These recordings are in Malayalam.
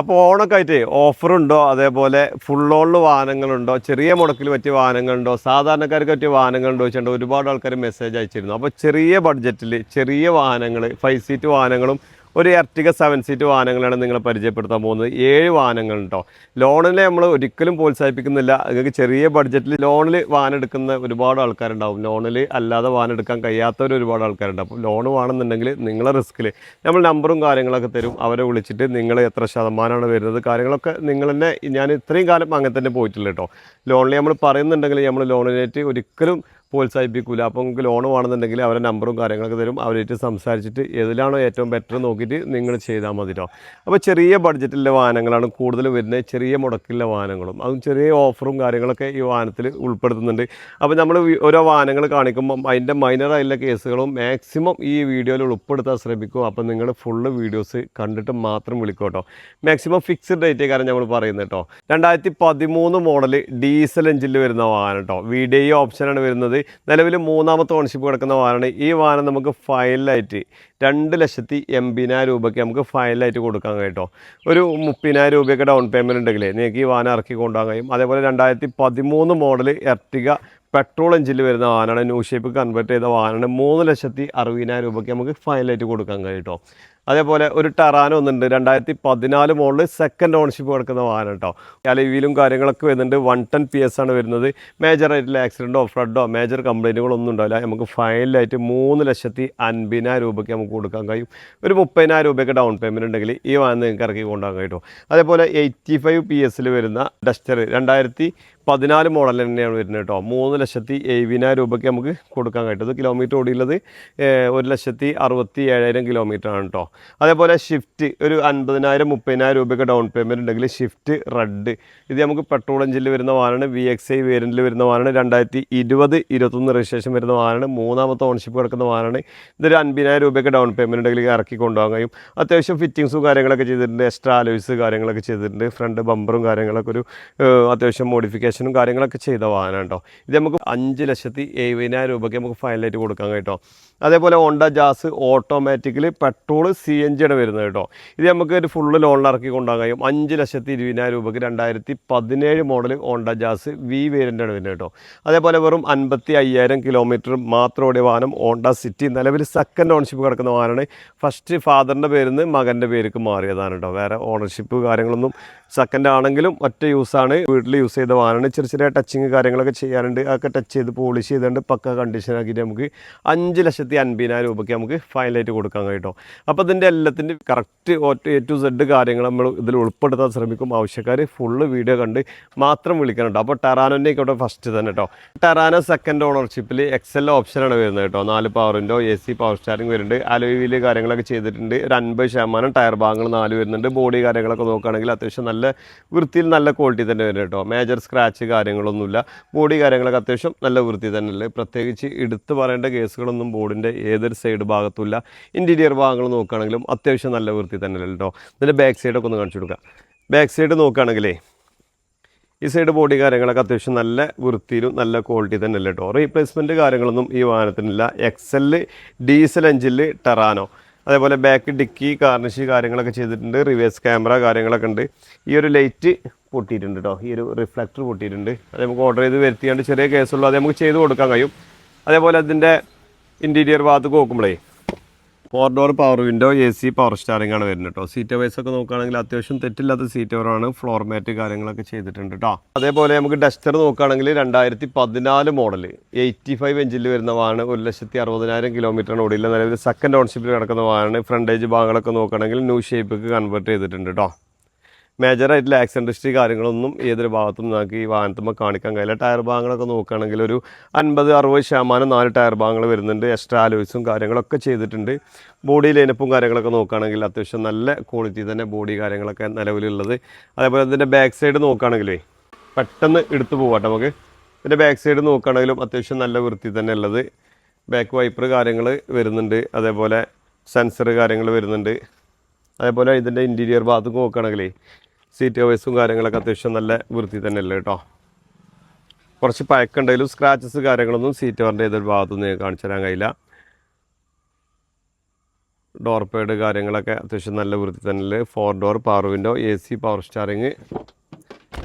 അപ്പോൾ ഓണൊക്കെ ആയിട്ട് ഓഫറുണ്ടോ? അതേപോലെ ഓണിൽ വാഹനങ്ങളുണ്ടോ? ചെറിയ മുടക്കിൽ പറ്റിയ വാഹനങ്ങളുണ്ടോ? സാധാരണക്കാർക്ക് പറ്റിയ വാഹനങ്ങളുണ്ടോ വെച്ചിട്ട് ഒരുപാട് ആൾക്കാർ മെസ്സേജ് അയച്ചിരുന്നു. അപ്പോൾ ചെറിയ ബഡ്ജറ്റിൽ ചെറിയ വാഹനങ്ങൾ ഫൈവ് സീറ്റ് വാഹനങ്ങളും ഒരു എർട്ടിക സെവൻ സീറ്റ് വാഹനങ്ങളാണ് നിങ്ങളെ പരിചയപ്പെടുത്താൻ പോകുന്നത്. ഏഴ് വാഹനങ്ങളുണ്ടോ? ലോണിനെ നമ്മൾ ഒരിക്കലും പ്രോത്സാഹിപ്പിക്കുന്നില്ല. നിങ്ങൾക്ക് ചെറിയ ബഡ്ജറ്റിൽ ലോണിൽ വാഹനം എടുക്കുന്ന ഒരുപാട് ആൾക്കാരുണ്ടാവും. ലോണിൽ അല്ലാതെ വാഹനം എടുക്കാൻ കഴിയാത്തവർ ഒരുപാട് ആൾക്കാരുണ്ട്. അപ്പോൾ ലോൺ വേണമെന്നുണ്ടെങ്കിൽ നിങ്ങളെ റിസ്ക്കിൽ നമ്മൾ നമ്പറും കാര്യങ്ങളൊക്കെ തരും. അവരെ വിളിച്ചിട്ട് നിങ്ങൾ എത്ര ശതമാനമാണ് വരുന്നത് കാര്യങ്ങളൊക്കെ നിങ്ങൾ തന്നെ ഞാൻ ഇത്രയും കാലം അങ്ങനെ തന്നെ പോയിട്ടില്ല കേട്ടോ. ലോണിൽ നമ്മൾ പറയുന്നുണ്ടെങ്കിൽ നമ്മൾ ലോണിനായിട്ട് ഒരിക്കലും പ്രോത്സാഹിപ്പിക്കില്ല അപ്പോൾ നിങ്ങൾക്ക് ലോൺ വേണമെന്നുണ്ടെങ്കിൽ അവരെ നമ്പറും കാര്യങ്ങളൊക്കെ തരും. അവരായിട്ട് സംസാരിച്ചിട്ട് ഏതിലാണോ ഏറ്റവും ബെറ്റർ നോക്കിയിട്ട് നിങ്ങൾ ചെയ്താൽ മതി കേട്ടോ അപ്പോൾ ചെറിയ ബഡ്ജറ്റിലെ വാഹനങ്ങളാണ് കൂടുതൽ വരുന്നത്. ചെറിയ മുടക്കിലെ വാഹനങ്ങളും. അതും ചെറിയ ഓഫറും കാര്യങ്ങളൊക്കെ ഈ വാഹനത്തിൽ ഉൾപ്പെടുത്തുന്നുണ്ട്. അപ്പോൾ നമ്മൾ ഓരോ വാഹനങ്ങൾ കാണിക്കുമ്പം അതിന്റെ മൈനറായിട്ടുള്ള കേസുകളും മാക്സിമം ഈ വീഡിയോയിൽ ഉൾപ്പെടുത്താൻ ശ്രമിക്കും. അപ്പോൾ നിങ്ങൾ ഫുള്ള് വീഡിയോസ് കണ്ടിട്ട് മാത്രം വിളിക്കും കേട്ടോ മാക്സിമം ഫിക്സ്ഡ് റേറ്റ് കാരണം നമ്മൾ പറയുന്നത് കേട്ടോ രണ്ടായിരത്തി പതിമൂന്ന് മോഡൽ ഡീസൽ എഞ്ചിനിൽ വരുന്ന വാഹനം കേട്ടോ വി ഡി ഓപ്ഷനാണ് വരുന്നത് നിലവിൽ മൂന്നാമത്തെ ഓണർഷിപ്പ് കിടക്കുന്ന വാഹനമാണ് ഈ വാഹനം നമുക്ക് ഫയലിലായിട്ട് രണ്ട് ലക്ഷത്തി എൺപതിനായിരം രൂപയ്ക്ക് നമുക്ക് ഫയലിലായിട്ട് കൊടുക്കാൻ കേട്ടോ ഒരു മുപ്പതിനായിരം രൂപയൊക്കെ ഡൗൺ പേയ്മെന്റ് ഉണ്ടെങ്കിൽ നിങ്ങൾക്ക് ഈ വാഹനം ഇറക്കി കൊണ്ടുപോകാൻ കഴിയും. അതേപോലെ രണ്ടായിരത്തി പതിമൂന്ന് മോഡൽ എർട്ടിക പെട്രോൾ എഞ്ചിൽ വരുന്ന വാഹനമാണ് ന്യൂ ഷേപ്പ് കൺവേർട്ട് ചെയ്ത വാഹനമാണ് മൂന്ന് ലക്ഷത്തി അറുപതിനായിരം രൂപയ്ക്ക് നമുക്ക് ഫൈനലായിട്ട് കൊടുക്കാൻ കഴിയും കേട്ടോ. അതേപോലെ ഒരു ടെറാനോ ഒന്നുണ്ട് രണ്ടായിരത്തി പതിനാല് മോഡൽ സെക്കൻഡ് ഓണർഷിപ്പ് കിടക്കുന്ന വാഹനം കേട്ടോ. അലവിയിലും കാര്യങ്ങളൊക്കെ വരുന്നുണ്ട്. വൺ ടെൻ പി എസ് ആണ് വരുന്നത്. മേജർ ആയിട്ടുള്ള ആക്സിഡന്റോ ഫ്ലഡോ മേജർ കംപ്ലൈന്റുകളൊന്നും ഉണ്ടാവില്ല. നമുക്ക് ഫൈനലായിട്ട് മൂന്ന് ലക്ഷത്തി അൻപതിനായിരം രൂപയ്ക്ക് നമുക്ക് കൊടുക്കാൻ കഴിയും. ഒരു മുപ്പതിനായിരം രൂപയ്ക്ക് ഡൗൺ പേയ്മെന്റ് ഉണ്ടെങ്കിൽ ഈ വാഹനം നിങ്ങൾക്ക് ഇറക്കി കൊണ്ടുപോകാൻ കഴിയും അതേപോലെ എയ്റ്റി ഫൈവ് പി എസിൽ വരുന്ന ഡസ്റ്റർ രണ്ടായിരത്തി പതിനാല് മോഡൽ തന്നെയാണ് വരുന്നത് കേട്ടോ. മൂന്ന് ലക്ഷത്തി എഴുപതിനായിരം രൂപയ്ക്ക് നമുക്ക് കൊടുക്കാൻ കഴിയും. കിലോമീറ്റർ ഓടിയുള്ളത് ഒരു ലക്ഷത്തി അറുപത്തി ഏഴായിരം കിലോമീറ്റർ ആണ് കേട്ടോ അതേപോലെ ഷിഫ്റ്റ് ഒരു അൻപതിനായിരം മുപ്പതിനായിരം രൂപയ്ക്ക് ഡൗൺ പേയ്മെന്റ് ഉണ്ടെങ്കിൽ ഷിഫ്റ്റ് റെഡ് ഇത് നമുക്ക് പെട്രോൾ എഞ്ചിനിൽ വരുന്ന വാഹനമാണ് വി എക്സ് ഐ വേരിയന്റിൽ വരുന്ന വാഹനമാണ് രണ്ടായിരത്തി ഇരുപത് ഇരുപത്തൊന്ന് രജിസ്ട്രേഷൻ വരുന്ന വാഹനമാണ് മൂന്നാമത്തെ ഓൺഷിപ്പ് കിടക്കുന്ന വാഹനമാണ്. ഇതൊരു അൻപതിനായിരം രൂപയ്ക്ക് ഡൗൺ പേയ്മെന്റ് ഉണ്ടെങ്കിൽ ഇറക്കി കൊണ്ടുപോകാൻ കഴിയും. അത്യാവശ്യം ഫിറ്റിങ്സും കാര്യങ്ങളൊക്കെ ചെയ്തിട്ടുണ്ട് എക്സ്ട്രാ അലോയ്സ് കാര്യങ്ങളൊക്കെ ചെയ്തിട്ടുണ്ട് ഫ്രണ്ട് ബമ്പറും കാര്യങ്ങളൊക്കെ ഒരു അത്യാവശ്യം മോഡിഫിക്കേഷനും കാര്യങ്ങളൊക്കെ ചെയ്ത വാഹനം കേട്ടോ ഇത് നമുക്ക് അഞ്ച് ലക്ഷത്തി എഴുപതിനായിരം രൂപയ്ക്ക് നമുക്ക് ഫൈനലായിട്ട് കൊടുക്കാൻ കേട്ടോ. അതേപോലെ Honda Jazz automatically petrol C N ജിയുടെ വരുന്നത് കേട്ടോ. ഇത് നമുക്ക് ഒരു ഫുള്ള് ലോണിൽ ഇറക്കി കൊണ്ടുപോകാൻ കഴിയും. അഞ്ച് ലക്ഷത്തി ഇരുപതിനായിരം രൂപയ്ക്ക് രണ്ടായിരത്തി പതിനേഴ് മോഡൽ ഹോണ്ട ജാസ് വി വേരിയന്റാണ് വരുന്നത് കേട്ടോ. അതേപോലെ വെറും അൻപത്തി അയ്യായിരം കിലോമീറ്റർ മാത്രം ഓടിയ വാഹനം ഹോണ്ട സിറ്റി നിലവിൽ സെക്കൻഡ് ഓണർഷിപ്പ് കിടക്കുന്ന വാഹനമാണ്. ഫസ്റ്റ് ഫാദറിന്റെ പേരിൽ നിന്ന് മകന്റെ പേർക്ക് മാറിയതാണ് കേട്ടോ. വേറെ ഓണർഷിപ്പ് കാര്യങ്ങളൊന്നും സെക്കൻഡ് ആണെങ്കിലും ഒറ്റ യൂസാണ് വീട്ടിൽ യൂസ് ചെയ്ത വാഹനമാണ്. ചെറിയ ചെറിയ ടച്ചിങ് കാര്യങ്ങളൊക്കെ ചെയ്യാനുണ്ട് അതൊക്കെ ടച്ച് ചെയ്ത് പോളിഷ് ചെയ്തുകൊണ്ട് പക്ക കണ്ടീഷൻ ആക്കിയിട്ട് നമുക്ക് അഞ്ച് ലക്ഷത്തി അൻപതിനായിരം രൂപയ്ക്ക് നമുക്ക് ഫൈനലായിട്ട് കൊടുക്കാൻ കഴിയും അപ്പോൾ ഇതിന്റെ എല്ലാത്തിന്റെ കറക്റ്റ് എ ടു സെഡ് കാര്യങ്ങൾ നമ്മൾ ഇതിൽ ഉൾപ്പെടുത്താൻ ശ്രമിക്കും. ആവശ്യക്കാർ ഫുള്ള് വീഡിയോ കണ്ട് മാത്രം വിളിക്കണം കേട്ടോ അപ്പോൾ ടെറാനോന്റെ ഇവിടെ ഫസ്റ്റ് തന്നെ കേട്ടോ ടെറാനോ സെക്കൻഡ് ഓണർഷിപ്പിൽ എക്സൽ ഓപ്ഷനാണ് വരുന്നത് കേട്ടോ നാല് പവറിന്റെ എ സി പവർ സ്റ്റാറിംഗ് വരുന്നുണ്ട്. അലോയിൽ കാര്യങ്ങളൊക്കെ ചെയ്തിട്ടുണ്ട്. ഒരു അൻപത് ശതമാനം ടയർ ഭാഗങ്ങൾ നാല് വരുന്നുണ്ട്. ബോഡി കാര്യങ്ങളൊക്കെ നോക്കുകയാണെങ്കിൽ അത്യാവശ്യം നല്ല വൃത്തിയിൽ നല്ല ക്വാളിറ്റി തന്നെ വരുന്നത് കേട്ടോ മേജർ സ്ക്രാച്ച് കാര്യങ്ങളൊന്നുമില്ല. ബോഡി കാര്യങ്ങളൊക്കെ അത്യാവശ്യം നല്ല വൃത്തി തന്നെ ഉള്ളത് പ്രത്യേകിച്ച് എടുത്തു പറയേണ്ട കേസുകളൊന്നും ബോർഡിന്റെ ഏതൊരു സൈഡ് ഭാഗത്തുമില്ല. ഇന്റീരിയർ ഭാഗങ്ങൾ നോക്കുകയാണെങ്കിലും അത്യാവശ്യം നല്ല വൃത്തി തന്നെ കേട്ടോ ഇതിന്റെ ബാക്ക് സൈഡൊക്കെ ഒന്ന് കാണിച്ചു കൊടുക്കാം. ബാക്ക് സൈഡ് നോക്കുകയാണെങ്കിലേ ഈ സൈഡ് ബോഡി കാര്യങ്ങളൊക്കെ അത്യാവശ്യം നല്ല വൃത്തിയിലും നല്ല ക്വാളിറ്റി തന്നെ അല്ലേ കേട്ടോ റീപ്ലേസ്മെന്റ് കാര്യങ്ങളൊന്നും ഈ വാഹനത്തിനില്ല. എക്സൽ ഡീസൽ എഞ്ചിൽ ടെറാനോ അതേപോലെ ബാക്ക് ഡിക്കി കാർണിഷ് കാര്യങ്ങളൊക്കെ ചെയ്തിട്ടുണ്ട്. റിവേഴ്സ് ക്യാമറ കാര്യങ്ങളൊക്കെ ഉണ്ട്. ഈ ഒരു ലൈറ്റ് പൊട്ടിയിട്ടുണ്ട് കേട്ടോ ഈ ഒരു റിഫ്ലക്ടർ പൊട്ടിയിട്ടുണ്ട്. അത് നമുക്ക് ഓർഡർ ചെയ്ത് വരുത്തിയാണ്ട് ചെറിയ കേസുള്ളൂ. അത് നമുക്ക് ചെയ്ത് കൊടുക്കാൻ കഴിയും. അതേപോലെ അതിന്റെ ഇന്റീരിയർ ഭാഗത്ത് നോക്കുമ്പോഴേ four door power window A C power steering ആണ് വരുന്നത് കേട്ടോ സീറ്റ് വൈസ് ഒക്കെ നോക്കുകയാണെങ്കിൽ അത്യാവശ്യം തെറ്റില്ലാത്ത സീറ്റ് കവറാണ് ഫ്ലോർ മാറ്റ് കാര്യങ്ങളൊക്കെ ചെയ്തിട്ടുണ്ട് കേട്ടോ അതേപോലെ നമുക്ക് ഡസ്റ്റർ നോക്കുകയാണെങ്കിൽ രണ്ടായിരത്തി പതിനാല് മോഡൽ എയ്റ്റി ഫൈവ് എഞ്ചിൽ വരുന്ന വാഹനം ഒരു ലക്ഷത്തി അറുപതിനായിരം കിലോമീറ്ററാണ് ഓടിയില്ല നിലവിൽ സെക്കൻഡ് ഓൺഷിപ്പിൽ കിടക്കുന്ന വാഹനമാണ് ഫ്രണ്ടേജ് ഭാഗങ്ങളൊക്കെ നോക്കുകയാണെങ്കിൽ ന്യൂ ഷേപ്പ് കൺവേർട്ട് ചെയ്തിട്ടുണ്ട് കേട്ടോ മേജർ ആയിട്ടുള്ള ആക്സിഡന്റ് ഹിസ്റ്ററി കാര്യങ്ങളൊന്നും ഏതൊരു ഭാഗത്തും നമുക്ക് ഈ വാഹനത്തുമ്പോൾ കാണിക്കാൻ കഴിയില്ല. ടയർ ഭാഗങ്ങളൊക്കെ നോക്കുകയാണെങ്കിൽ ഒരു അൻപത് അറുപത് ശതമാനം നാല് ടയർ ഭാഗങ്ങൾ വരുന്നുണ്ട്. എക്സ്ട്രാ അലോയ്സും കാര്യങ്ങളൊക്കെ ചെയ്തിട്ടുണ്ട്. ബോഡി ലൈനപ്പും കാര്യങ്ങളൊക്കെ നോക്കുകയാണെങ്കിൽ അത്യാവശ്യം നല്ല ക്വാളിറ്റി തന്നെ ബോഡി കാര്യങ്ങളൊക്കെ നിലവിലുള്ളത്. അതേപോലെ ഇതിന്റെ ബാക്ക് സൈഡ് നോക്കുകയാണെങ്കിലേ പെട്ടെന്ന് എടുത്തു പോകാം നമുക്ക്. ഇതിന്റെ ബാക്ക് സൈഡ് നോക്കുകയാണെങ്കിലും അത്യാവശ്യം നല്ല വൃത്തി തന്നെ ഉള്ളത്. ബാക്ക് വൈപ്പർ കാര്യങ്ങൾ വരുന്നുണ്ട്. അതേപോലെ സെൻസർ കാര്യങ്ങൾ വരുന്നുണ്ട്. അതേപോലെ ഇതിന്റെ ഇന്റീരിയർ ഭാഗത്ത് നോക്കുകയാണെങ്കിലേ സീറ്റ് കവേഴ്സും കാര്യങ്ങളൊക്കെ അത്യാവശ്യം നല്ല വൃത്തി തന്നെ അല്ലേ കേട്ടോ? കുറച്ച് പഴക്കുണ്ടെങ്കിലും സ്ക്രാച്ചസ് കാര്യങ്ങളൊന്നും സീറ്റ് കവറിന്റെ ഏതൊരു ഭാഗത്തുനിന്ന് കാണിച്ചു തരാൻ കഴിയില്ല. ഡോർ പേഡ് കാര്യങ്ങളൊക്കെ അത്യാവശ്യം നല്ല വൃത്തി തന്നെ four door power window A C power steering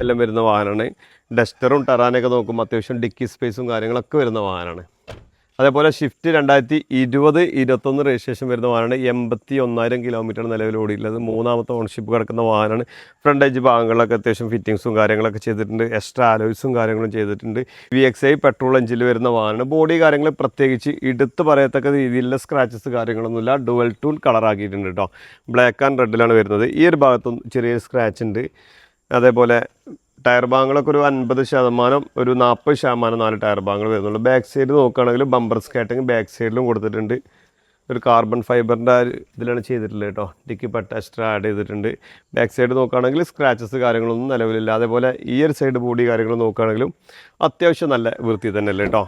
എല്ലാം വരുന്ന വാഹനമാണ്. ഡസ്റ്ററും ടറാനൊക്കെ നോക്കുമ്പോൾ അത്യാവശ്യം ഡിക്കി സ്പേസും കാര്യങ്ങളൊക്കെ വരുന്ന വാഹനമാണ്. അതേപോലെ ഷിഫ്റ്റ് രണ്ടായിരത്തി ഇരുപത് ഇരുപത്തൊന്ന് രജിസ്ട്രേഷൻ വരുന്ന വാഹനമാണ്. എൺപത്തി ഒന്നായിരം കിലോമീറ്റർ നിലവിൽ ഓടിയിട്ടുള്ളത്. മൂന്നാമത്തെ ഓണർഷിപ്പ് കിടക്കുന്ന വാഹനമാണ്. ഫ്രണ്ട് എഞ്ച് ഭാഗങ്ങളിലൊക്കെ അത്യാവശ്യം ഫിറ്റിങ്സും കാര്യങ്ങളൊക്കെ ചെയ്തിട്ടുണ്ട്. എക്സ്ട്രാ അലോയ്സും കാര്യങ്ങളും ചെയ്തിട്ടുണ്ട്. വി എക്സ് ഐ പെട്രോൾ എഞ്ചിൽ വരുന്ന വാഹനമാണ്. ബോഡി കാര്യങ്ങൾ പ്രത്യേകിച്ച് എടുത്ത് പറയത്തക്ക രീതിയിലുള്ള സ്ക്രാച്ചസ് കാര്യങ്ങളൊന്നുമില്ല. ഡുവൽ ടൂൺ കളറാക്കിയിട്ടുണ്ട് കേട്ടോ ബ്ലാക്ക് ആൻഡ് റെഡിലാണ് വരുന്നത്. ഈ ഒരു ഭാഗത്തും ചെറിയ സ്ക്രാച്ച് ഉണ്ട്. അതേപോലെ ടയർ ഭാഗങ്ങളൊക്കെ ഒരു അൻപത് ശതമാനം ഒരു നാൽപ്പത് ശതമാനം നാല് ടയർ ഭാഗങ്ങൾ വരുന്നുള്ളൂ. ബാക്ക് സൈഡ് നോക്കുകയാണെങ്കിൽ ബമ്പർ സ്കാറ്റിങ് ബാക്ക് സൈഡിലും കൊടുത്തിട്ടുണ്ട്. ഒരു കാർബൺ ഫൈബറിന്റെ ഇതിലാണ് ചെയ്തിട്ടുള്ളത് കേട്ടോ. ഡിക്കി പട്ട എക്സ്ട്രാ ആഡ് ചെയ്തിട്ടുണ്ട്. ബാക്ക് സൈഡ് നോക്കുകയാണെങ്കിൽ സ്ക്രാച്ചസ് കാര്യങ്ങളൊന്നും നിലവിലില്ല. അതേപോലെ ഈ ഒരു സൈഡ് ബോഡി കാര്യങ്ങൾ നോക്കുകയാണെങ്കിലും അത്യാവശ്യം നല്ല വൃത്തി തന്നെയല്ലേ കേട്ടോ.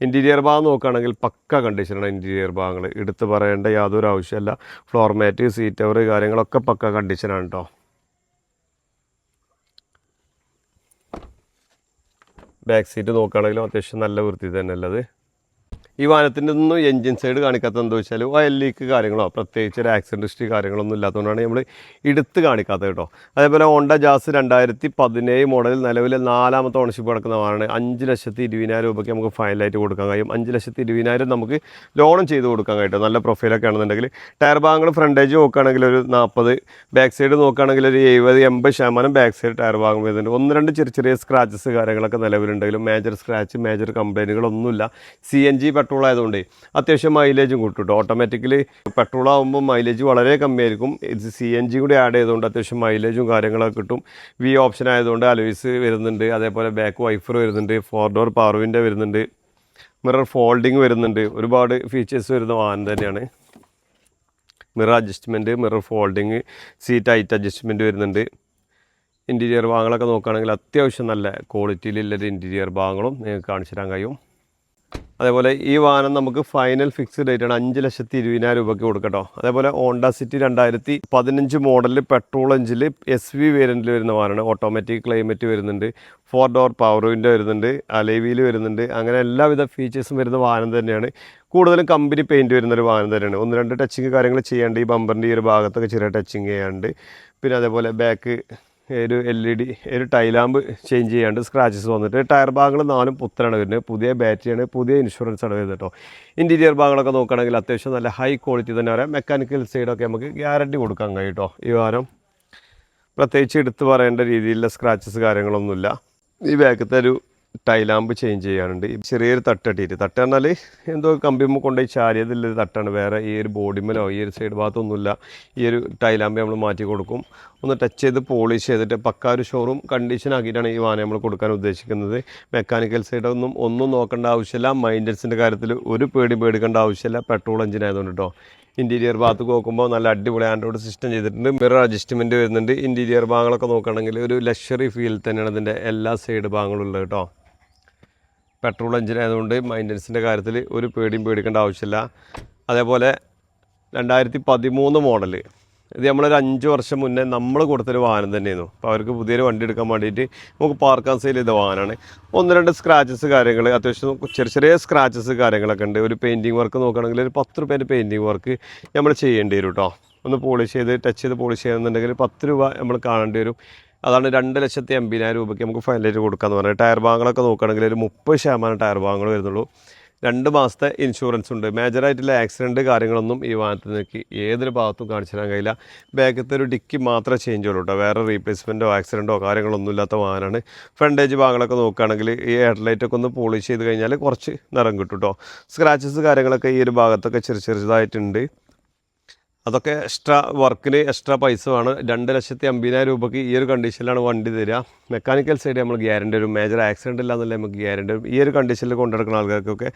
ഇന്റീരിയർ ഭാഗം നോക്കുകയാണെങ്കിൽ പക്ക കണ്ടീഷനാണ് ഇന്റീരിയർ ഭാഗങ്ങൾ. എടുത്ത് പറയേണ്ട യാതൊരു ആവശ്യമില്ല ഫ്ലോർ മാറ്റ് സീറ്റ് കവർ കാര്യങ്ങളൊക്കെ പക്ക കണ്ടീഷനാണ് കേട്ടോ. ബാക്ക് സീറ്റ് നോക്കുകയാണെങ്കിലും അത്യാവശ്യം നല്ല വൃത്തി തന്നെ ഈ വാഹനത്തിന്റെ ഒന്നും എൻജിൻ സൈഡ് കാണിക്കാത്ത എന്താ വെച്ചാൽ ഓയിൽ ലീക്ക് കാര്യങ്ങളോ പ്രത്യേകിച്ച് ഒരു ആക്സിഡന്റ് ഹിസ്റ്ററി കാര്യങ്ങളൊന്നും ഇല്ലാത്തതുകൊണ്ടാണ് നമ്മൾ എടുത്ത് കാണിക്കാത്തത് കേട്ടോ. അതേപോലെ ഹോണ്ട ജാസ് രണ്ടായിരത്തി പതിനേഴ് മോഡൽ നിലവിൽ നാലാമത്തെ ഓണർഷിപ്പ് കിടക്കുന്ന വാഹനമാണ്. അഞ്ച് ലക്ഷത്തി ഇരുപതിനായിരം രൂപയ്ക്ക് നമുക്ക് ഫൈനലായിട്ട് കൊടുക്കാൻ കഴിയും. അഞ്ച് ലക്ഷത്തി ഇരുപതിനായിരം നമുക്ക് ലോണും ചെയ്ത് കൊടുക്കാൻ കഴിയും നല്ല പ്രൊഫൈലൊക്കെ ആണെന്നുണ്ടെങ്കിൽ ടയർ ഭാഗങ്ങൾ ഫ്രണ്ടേജ് നോക്കുകയാണെങ്കിൽ ഒരു നാൽപ്പത് ബാക്ക് സൈഡ് നോക്കുകയാണെങ്കിൽ ഒരു എഴുപത് എൺപത് ശതമാനം ബാക്ക് സൈഡ് ടയർ ഭാഗം വരുന്നുണ്ട്. ഒന്ന് രണ്ട് ചെറിയ ചെറിയ സ്ക്രാച്ചസ് കാര്യങ്ങളൊക്കെ നിലവിലുണ്ടെങ്കിലും മേജർ സ്ക്രാച്ച് മേജർ കംപ്ലൈന്റുകളൊന്നുമില്ല സി എൻ ജി ആയതുകൊണ്ട് അത്യാവശ്യം മൈലേജും കിട്ടും ഓട്ടോമാറ്റിക്കലി പെട്രോൾ ആകുമ്പോൾ മൈലേജ് വളരെ കമ്മിയായിരിക്കും. ഇത് സി എൻ ജി കൂടി ആഡ് ചെയ്തുകൊണ്ട് അത്യാവശ്യം മൈലേജും കാര്യങ്ങളൊക്കെ കിട്ടും. വി ഓപ്ഷൻ ആയതുകൊണ്ട് അലോയ്സ് വരുന്നുണ്ട്. അതേപോലെ ബാക്ക് വൈഫർ വരുന്നുണ്ട്. ഫോർ ഡോർ പവർ വിൻഡോ വരുന്നുണ്ട്. മിറർ ഫോൾഡിങ് വരുന്നുണ്ട്. ഒരുപാട് ഫീച്ചേഴ്സ് വരുന്ന വാഹനം തന്നെയാണ്. Mirror adjustment mirror folding seat height adjustment വരുന്നുണ്ട്. ഇന്റീരിയർ ഭാഗങ്ങളൊക്കെ നോക്കുകയാണെങ്കിൽ അത്യാവശ്യം നല്ല ക്വാളിറ്റിയിലുള്ളൊരു ഇന്റീരിയർ ഭാഗങ്ങളും നിങ്ങൾക്ക് കാണിച്ചു തരാൻ കഴിയും. അതേപോലെ ഈ വാഹനം നമുക്ക് ഫൈനൽ ഫിക്സ്ഡ് റേറ്റ് ആണ് അഞ്ച് ലക്ഷത്തി ഇരുപതിനായിരം രൂപയ്ക്ക് കൊടുക്കട്ടോ. അതേപോലെ ഹോണ്ട സിറ്റി രണ്ടായിരത്തി പതിനഞ്ച് മോഡലിൽ പെട്രോൾ എഞ്ചിൽ എസ് വി വേരിയന്റിൽ വരുന്ന വാഹനമാണ്. ഓട്ടോമാറ്റിക് ക്ലൈമറ്റ് വരുന്നുണ്ട്. ഫോർ ഡോർ പവർ വിൻഡോ വരുന്നുണ്ട്. അലൈവിയിൽ വരുന്നുണ്ട്. അങ്ങനെ എല്ലാവിധ ഫീച്ചേഴ്സും വരുന്ന വാഹനം തന്നെയാണ്. കൂടുതലും കമ്പനി പെയിന്റ് വരുന്ന ഒരു വാഹനം തന്നെയാണ്. ഒന്ന് രണ്ട് ടച്ചിങ് കാര്യങ്ങൾ ചെയ്യാണ്ട് ഈ ബമ്പറിന്റെ ഈ ഒരു ഭാഗത്തൊക്കെ ചെറിയ ടച്ചിങ് ചെയ്യാണ്ട്. പിന്നെ അതേപോലെ ബാക്ക് ഒരു എൽ ഇ ഡി ഒരു ടൈലാമ്പ് ചേഞ്ച് ചെയ്യാണ്ട് സ്ക്രാച്ചസ് വന്നിട്ട് ടയർ ഭാഗങ്ങൾ നാലും പുത്തനാണ് വരുന്നത്. പുതിയ ബാറ്ററിയാണ് പുതിയ ഇൻഷുറൻസ് ആണ് വരുന്നത് കേട്ടോ ഇന്റീരിയർ ഭാഗങ്ങളൊക്കെ നോക്കുകയാണെങ്കിൽ അത്യാവശ്യം നല്ല ഹൈ ക്വാളിറ്റി തന്നെ പറയാം. മെക്കാനിക്കൽ സൈഡൊക്കെ നമുക്ക് ഗ്യാരണ്ടി കൊടുക്കാൻ കഴിയും കേട്ടോ ഈ വാരം പ്രത്യേകിച്ച് എടുത്ത് പറയേണ്ട രീതിയിലുള്ള സ്ക്രാച്ചസ് കാര്യങ്ങളൊന്നുമില്ല. ഈ ബാക്കത്തെ ഒരു ടൈലാമ്പ് ചേഞ്ച് ചെയ്യാനുണ്ട് ചെറിയൊരു തട്ടട്ടിട്ട് തട്ട് പറഞ്ഞാൽ എന്തോ കമ്പിമ്മ കൊണ്ടുപോയി ചാരിയതില്ലൊരു തട്ടാണ്. വേറെ ഈ ഒരു ബോഡിമലോ ഈ ഒരു സൈഡ് ഭാഗത്തൊന്നുമില്ല. ഈ ഒരു ടൈലാമ്പ് നമ്മൾ മാറ്റി കൊടുക്കും. ഒന്ന് ടച്ച് ചെയ്ത് പോളിഷ് ചെയ്തിട്ട് പക്ക ഒരു ഷോറൂം കണ്ടീഷൻ ആക്കിയിട്ടാണ് ഈ വാഹനം നമ്മൾ കൊടുക്കാൻ ഉദ്ദേശിക്കുന്നത്. മെക്കാനിക്കൽ സൈഡൊന്നും ഒന്നും നോക്കേണ്ട ആവശ്യമില്ല. മൈൻഡൻസിന്റെ കാര്യത്തിൽ ഒരു പേടി പേടിക്കേണ്ട ആവശ്യമില്ല. പെട്രോൾ എഞ്ചിൻ ആയതുകൊണ്ട് കേട്ടോ ഇന്റീരിയർ ഭാഗത്ത് നോക്കുമ്പോൾ നല്ല അടിപൊളി ആൻഡ്രോയിഡ് സിസ്റ്റം ചെയ്തിട്ടുണ്ട്. മിറർ അഡ്ജസ്റ്റ്മെന്റ് വരുന്നുണ്ട്. ഇന്റീരിയർ ഭാഗങ്ങളൊക്കെ നോക്കുകയാണെങ്കിൽ ഒരു ലക്ഷറി ഫീൽ തന്നെയാണ് ഇതിന്റെ എല്ലാ സൈഡ് ഭാഗങ്ങളും ഉള്ളത് കേട്ടോ പെട്രോൾ എഞ്ചിൻ ആയതുകൊണ്ട് മൈന്റനൻസിന്റെ കാര്യത്തിൽ ഒരു പേടിയും പേടിക്കേണ്ട ആവശ്യമില്ല. അതേപോലെ രണ്ടായിരത്തി പതിമൂന്ന് മോഡൽ ഇത് നമ്മളൊരു അഞ്ച് വർഷം മുന്നേ നമ്മൾ കൊടുത്തൊരു വാഹനം തന്നെയായിരുന്നു. അപ്പോൾ അവർക്ക് പുതിയൊരു വണ്ടി എടുക്കാൻ വേണ്ടിയിട്ട് നമുക്ക് പാർക്കാൻ സെയിൽ ചെയ്ത വാഹനമാണ്. ഒന്ന് രണ്ട് സ്ക്രാച്ചസ് കാര്യങ്ങൾ അത്യാവശ്യം ചെറിയ ചെറിയ സ്ക്രാച്ചസ് കാര്യങ്ങളൊക്കെ ഉണ്ട്. ഒരു പെയിന്റിങ് വർക്ക് നോക്കുകയാണെങ്കിൽ ഒരു പത്ത് രൂപേന്റെ പെയിന്റിങ് വർക്ക് നമ്മൾ ചെയ്യേണ്ടി വരും കേട്ടോ ഒന്ന് പോളിഷ് ചെയ്ത് ടച്ച് ചെയ്ത് പോളിഷ് ചെയ്യുന്നുണ്ടെങ്കിൽ പത്ത് രൂപ നമ്മൾ കാണേണ്ടി വരും. അതാണ് രണ്ട് ലക്ഷത്തി എൺപതിനായിരം രൂപയ്ക്ക് നമുക്ക് ഫൈനലായിട്ട് കൊടുക്കാമെന്ന് പറഞ്ഞാൽ ടയർ ഭാഗങ്ങളൊക്കെ നോക്കുകയാണെങ്കിൽ ഒരു മുപ്പത് ശതമാനം ടയർ ഭാഗങ്ങൾ വരുന്നുള്ളൂ. രണ്ട് മാസത്തെ ഇൻഷുറൻസ് ഉണ്ട്. മേജറായിട്ടുള്ള ആക്സിഡന്റ് കാര്യങ്ങളൊന്നും ഈ വാഹനത്തിൽ നിൽക്കി ഏതൊരു ഭാഗത്തും കാണിച്ചു തരാൻ കഴിയില്ല. ബാക്കത്തെ ഒരു ഡിക്കി മാത്രമേ ചേഞ്ച് ഉള്ളൂ കേട്ടോ. വേറെ റീപ്ലേസ്മെന്റോ ആക്സിഡന്റോ കാര്യങ്ങളൊന്നും ഇല്ലാത്ത വാഹനമാണ്. ഫ്രണ്ടേജ് ഭാഗങ്ങളൊക്കെ നോക്കുകയാണെങ്കിൽ ഈ ഹെഡ്ലൈറ്റൊക്കെ ഒന്ന് പോളിഷ് ചെയ്ത് കഴിഞ്ഞാൽ കുറച്ച് നിറം കിട്ടും കേട്ടോ. സ്ക്രാച്ചസ് കാര്യങ്ങളൊക്കെ ഈ ഒരു ഭാഗത്തൊക്കെ ചെറിയ ചെറുതായിട്ടുണ്ട് അതൊക്കെ എക്സ്ട്രാ വർക്കിന് എക്സ്ട്രാ പൈസ വേണം രണ്ട് ലക്ഷത്തി അമ്പതിനായിരം രൂപയ്ക്ക് ഈ ഒരു കണ്ടീഷനിലാണ് വണ്ടി തരിക. മെക്കാനിക്കൽ സൈഡ് നമ്മൾ ഗ്യാരണ്ടി വരും മേജർ ആക്സിഡന്റ് ഇല്ല എന്നുള്ള നമുക്ക് ഗ്യാരണ്ടി വരും ഈ ഒരു കണ്ടീഷനിൽ കൊണ്ടുനടക്കുന്ന ആൾക്കാർക്കൊക്കെ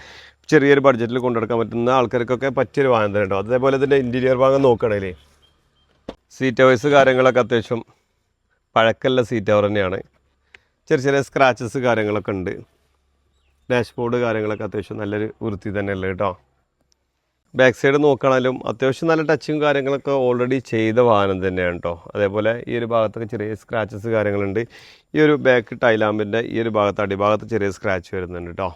ചെറിയൊരു ബഡ്ജറ്റിൽ കൊണ്ടെടുക്കാൻ പറ്റുന്ന ആൾക്കാർക്കൊക്കെ പറ്റിയൊരു വാഹനം തന്നെ ഉണ്ടാവും അതേപോലെ ഇതിന്റെ ഇന്റീരിയർ ഭാഗം നോക്കുകയാണെങ്കിൽ സീറ്റ് വൈസ് കാര്യങ്ങളൊക്കെ അത്യാവശ്യം പഴക്കല്ല സീറ്റ് അവർ തന്നെയാണ്. ചെറിയ ചെറിയ സ്ക്രാച്ചസ് കാര്യങ്ങളൊക്കെ ഉണ്ട്. ഡാഷ്ബോർഡ് കാര്യങ്ങളൊക്കെ അത്യാവശ്യം നല്ലൊരു വൃത്തി തന്നെയല്ലേ കേട്ടോ. ബാക്ക് സൈഡ് നോക്കുകയാണെങ്കിലും അത്യാവശ്യം നല്ല ടച്ചും കാര്യങ്ങളൊക്കെ ഓൾറെഡി ചെയ്ത വാഹനം തന്നെയാണ് കേട്ടോ അതേപോലെ ഈ ഒരു ഭാഗത്തൊക്കെ ചെറിയ സ്ക്രാച്ചസ് കാര്യങ്ങളുണ്ട്. ഈ ഒരു ബാക്ക് ടൈലാമ്പിന്റെ ഈ ഒരു ഭാഗത്ത് അടിഭാഗത്ത് ചെറിയ സ്ക്രാച്ച് വരുന്നുണ്ട് കേട്ടോ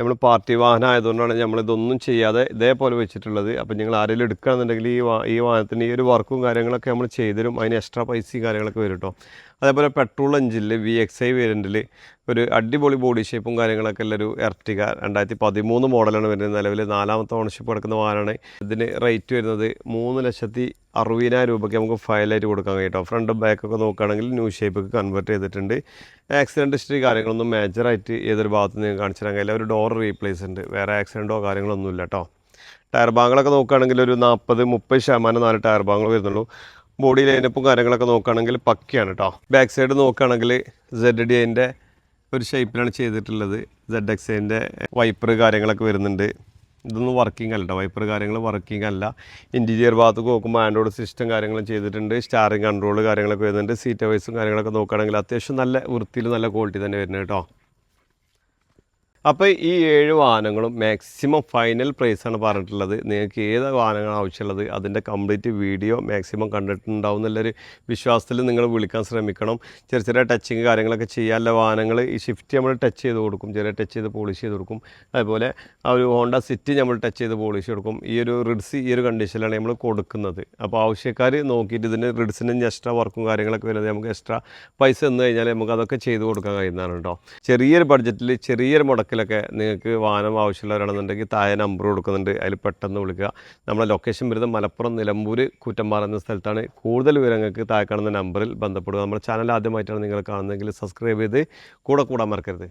നമ്മൾ പാർട്ടി വാഹനം ആയതുകൊണ്ടാണ് നമ്മളിതൊന്നും ചെയ്യാതെ ഇതേപോലെ വെച്ചിട്ടുള്ളത്. അപ്പോൾ നിങ്ങൾ ആരെങ്കിലും എടുക്കുകയാണെന്നുണ്ടെങ്കിൽ ഈ വാ ഈ വാഹനത്തിന് ഈ ഒരു വർക്കും കാര്യങ്ങളൊക്കെ നമ്മൾ ചെയ്തു ചെയ്തുതരും. അതിന് എക്സ്ട്രാ പൈസയും കാര്യങ്ങളൊക്കെ വരും കേട്ടോ അതേപോലെ പെട്രോൾ എഞ്ചിനിൽ വി എക്സ് ഐ വേരിയന്റിൽ ഒരു അടിപൊളി ബോഡി ഷേപ്പും കാര്യങ്ങളൊക്കെ ഉള്ള ഒരു എർട്ടിക രണ്ടായിരത്തി പതിമൂന്ന് മോഡലാണ് വരുന്നത്. നിലവിൽ നാലാമത്തെ ഓണർഷിപ്പ് കിടക്കുന്ന വാഹനമാണ് ഇതിന് റേറ്റ് വരുന്നത് മൂന്ന് ലക്ഷത്തി അറുപതിനായിരം രൂപയ്ക്ക് നമുക്ക് ഫയലായിട്ട് കൊടുക്കാൻ കഴിയും കേട്ടോ. ഫ്രണ്ട് ബാക്കൊക്കെ നോക്കുകയാണെങ്കിൽ ന്യൂ ഷേപ്പൊക്കെ കൺവേർട്ട് ചെയ്തിട്ടുണ്ട്. ആക്സിഡന്റ് ഹിസ്റ്ററി കാര്യങ്ങളൊന്നും മേജറായിട്ട് ഏതൊരു ഭാഗത്തു നിന്ന് കാണിച്ചു തരാൻ കഴിയില്ല. ഒരു ഡോർ റീപ്ലേസ് ഉണ്ട്. വേറെ ആക്സിഡന്റോ കാര്യങ്ങളൊന്നും ഇല്ല കേട്ടോ. ടയർ ഭാഗങ്ങളൊക്കെ നോക്കുകയാണെങ്കിൽ ഒരു നാൽപ്പത് മുപ്പത് ശതമാനം നാല് ടയർ ഭാഗങ്ങൾ വരുന്നുള്ളൂ. ബോഡി ലൈനപ്പും കാര്യങ്ങളൊക്കെ നോക്കുകയാണെങ്കിൽ പക്കയാണ് കേട്ടോ. ബാക്ക് സൈഡ് നോക്കുകയാണെങ്കിൽ സെഡ് ഡി അതിന്റെ ഒരു ഷേപ്പിലാണ് ചെയ്തിട്ടുള്ളത്. സെഡ് എക്സിന്റെ വൈപ്പർ കാര്യങ്ങളൊക്കെ വരുന്നുണ്ട്. ഇതൊന്നും വർക്കിംഗ് അല്ല വൈപ്പർ കാര്യങ്ങൾ വർക്കിംഗ് അല്ല. ഇന്റീരിയർ ഭാഗത്ത് നോക്കുമ്പോൾ ആൻഡ്രോയിഡ് സിസ്റ്റം കാര്യങ്ങളും ചെയ്തിട്ടുണ്ട്. സ്റ്റാറിങ് കൺട്രോൾ കാര്യങ്ങളൊക്കെ വരുന്നുണ്ട്. സീറ്റ് വൈസും കാര്യങ്ങളൊക്കെ നോക്കുകയാണെങ്കിൽ അത്യാവശ്യം നല്ല വൃത്തിയിൽ നല്ല ക്വാളിറ്റി തന്നെ വരുന്നത് കേട്ടോ അപ്പോൾ ഈ ഏഴ് വാഹനങ്ങളും മാക്സിമം ഫൈനൽ പ്രൈസാണ് പറഞ്ഞിട്ടുള്ളത്. നിങ്ങൾക്ക് ഏത് വാഹനങ്ങളാണ് ആവശ്യമുള്ളത്? അതിന്റെ കംപ്ലീറ്റ് വീഡിയോ മാക്സിമം കണ്ടിട്ടുണ്ടാവും എന്നുള്ളൊരു വിശ്വാസത്തിൽ നിങ്ങൾ വിളിക്കാൻ ശ്രമിക്കണം. ചെറിയ ചെറിയ ടച്ചിങ് കാര്യങ്ങളൊക്കെ ചെയ്യാനുള്ള വാഹനങ്ങൾ ഈ ഷിഫ്റ്റ് നമ്മൾ ടച്ച് ചെയ്ത് കൊടുക്കും. ചെറിയ ടച്ച് ചെയ്ത് പോളിഷ് ചെയ്ത് കൊടുക്കും. അതുപോലെ ആ ഒരു ഹോണ്ട സിറ്റി നമ്മൾ ടച്ച് ചെയ്ത് പോളിഷ് കൊടുക്കും. ഈ ഒരു റിഡ്സ് ഈ ഒരു കണ്ടീഷനിലാണ് നമ്മൾ കൊടുക്കുന്നത്. അപ്പോൾ ആവശ്യക്കാർ നോക്കിയിട്ട് ഇതിന് റിഡ്സിന് എക്സ്ട്രാ വർക്കും കാര്യങ്ങളൊക്കെ വരുന്നത് നമുക്ക് എക്സ്ട്രാ പൈസ തന്നു കഴിഞ്ഞാൽ നമുക്ക് അതൊക്കെ ചെയ്ത് കൊടുക്കാൻ കഴിയുന്നതാണ് കേട്ടോ ചെറിയൊരു ബഡ്ജറ്റിൽ ചെറിയൊരു മുടക്കിലൊക്കെ നിങ്ങൾക്ക് വാഹനം ആവശ്യമുള്ളവരാണെന്നുണ്ടെങ്കിൽ താഴെ നമ്പർ കൊടുക്കുന്നുണ്ട്. അതിൽ പെട്ടെന്ന് വിളിക്കുക. നമ്മളെ ലൊക്കേഷൻ വരുന്നത് മലപ്പുറം നിലമ്പൂർ കൂറ്റമ്പാറ എന്ന സ്ഥലത്താണ്. കൂടുതൽ വിവരങ്ങൾക്ക് താഴെ കാണുന്ന നമ്പറിൽ ബന്ധപ്പെടുക. നമ്മുടെ ചാനൽ ആദ്യമായിട്ടാണ് നിങ്ങൾ കാണുന്നതെങ്കിൽ സബ്സ്ക്രൈബ് ചെയ്ത് കൂടെ കൂടാൻ മറക്കരുത്.